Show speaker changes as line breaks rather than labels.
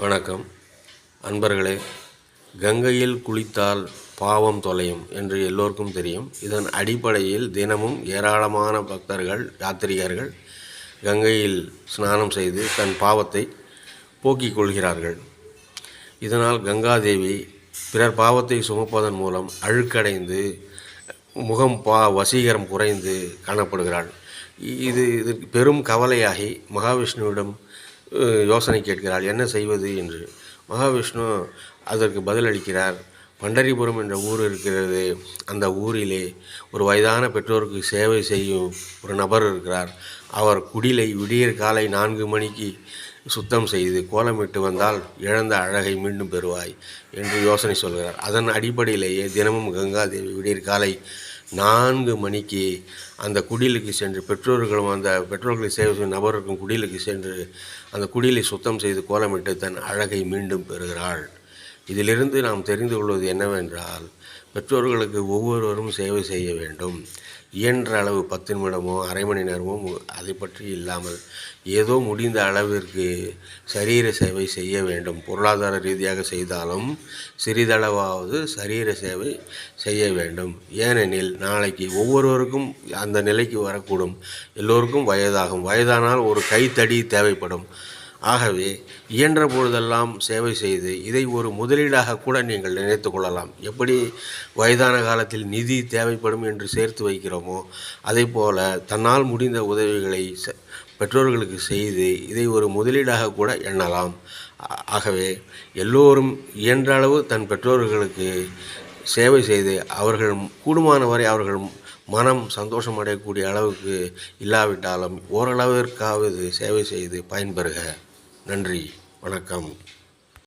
வணக்கம். அன்பர்களே கங்கையில் குளித்தால் பாவம் தொலையும் என்று எல்லோருக்கும் தெரியும். இதன் அடிப்படையில் தினமும் ஏராளமான பக்தர்கள் யாத்திரிகர்கள் கங்கையில் ஸ்நானம் செய்து தன் பாவத்தை போக்கிக் கொள்கிறார்கள். இதனால் கங்காதேவி பிறர் பாவத்தை சுமப்பதன் மூலம் அழுக்கடைந்து முகம் பா வசீகரம் குறைந்து காணப்படுகிறாள். இது இதற்கு பெரும் கவலையாகி மகாவிஷ்ணுவிடம் யோசனை கேட்கிறாள் என்ன செய்வது? என்று. மகாவிஷ்ணு அதற்கு பதிலளிக்கிறார். பண்டரிபுரம் என்ற ஊர் இருக்கிறது. அந்த ஊரிலே ஒரு வயதான பெற்றோருக்கு சேவை செய்யும் ஒரு நபர் இருக்கிறார். அவர் குடிலை விடியற் காலை நான்கு மணிக்கு சுத்தம் செய்து கோலமிட்டு வந்தால் இழந்த அழகை மீண்டும் பெறுவாய் என்று யோசனை சொல்கிறார். அதன் அடிப்படையிலேயே தினமும் கங்காதேவி விடியற் காலை நான்கு மணிக்கு அந்த குடிலுக்கு சென்று பெற்றோர்களும் அந்த பெற்றோர்களை சேவை செய்யும் நபருக்கும் குடிலுக்கு சென்று அந்த குடிலை சுத்தம் செய்து கோலமிட்டு தன் அழகை மீண்டும் பெறுகிறாள். இதிலிருந்து நாம் தெரிந்து கொள்வது என்னவென்றால் பெற்றோர்களுக்கு ஒவ்வொருவரும் சேவை செய்ய வேண்டும். இயன்ற அளவு பத்து நிமிடமோ அரை மணி நேரமோ அதை பற்றி இல்லாமல் ஏதோ முடிந்த அளவிற்கு சரீர சேவை செய்ய வேண்டும். பொருளாதார ரீதியாக செய்தாலும் சிறிதளவாவது சரீர சேவை செய்ய வேண்டும். ஏனெனில் நாளைக்கு ஒவ்வொருவருக்கும் அந்த நிலைக்கு வரக்கூடும். எல்லோருக்கும் வயதாகும். வயதானால் ஒரு கைத்தடி தேவைப்படும். ஆகவே இயன்ற பொழுதெல்லாம் சேவை செய்து இதை ஒரு முதலீடாக கூட நீங்கள் நினைத்து கொள்ளலாம். எப்படி வயதான காலத்தில் நிதி தேவைப்படும் என்று சேர்த்து வைக்கிறோமோ அதே போல தன்னால் முடிந்த உதவிகளை பெற்றோர்களுக்கு செய்து இதை ஒரு முதலீடாக கூட எண்ணலாம். ஆகவே எல்லோரும் இயன்ற அளவு தன் பெற்றோர்களுக்கு சேவை செய்து அவர்கள் கூடுமான வரை அவர்கள் மனம் சந்தோஷம் அடையக்கூடிய அளவுக்கு இல்லாவிட்டாலும் ஓரளவிற்காவது சேவை செய்து பயன்பெறுக. நன்றி வணக்கம்.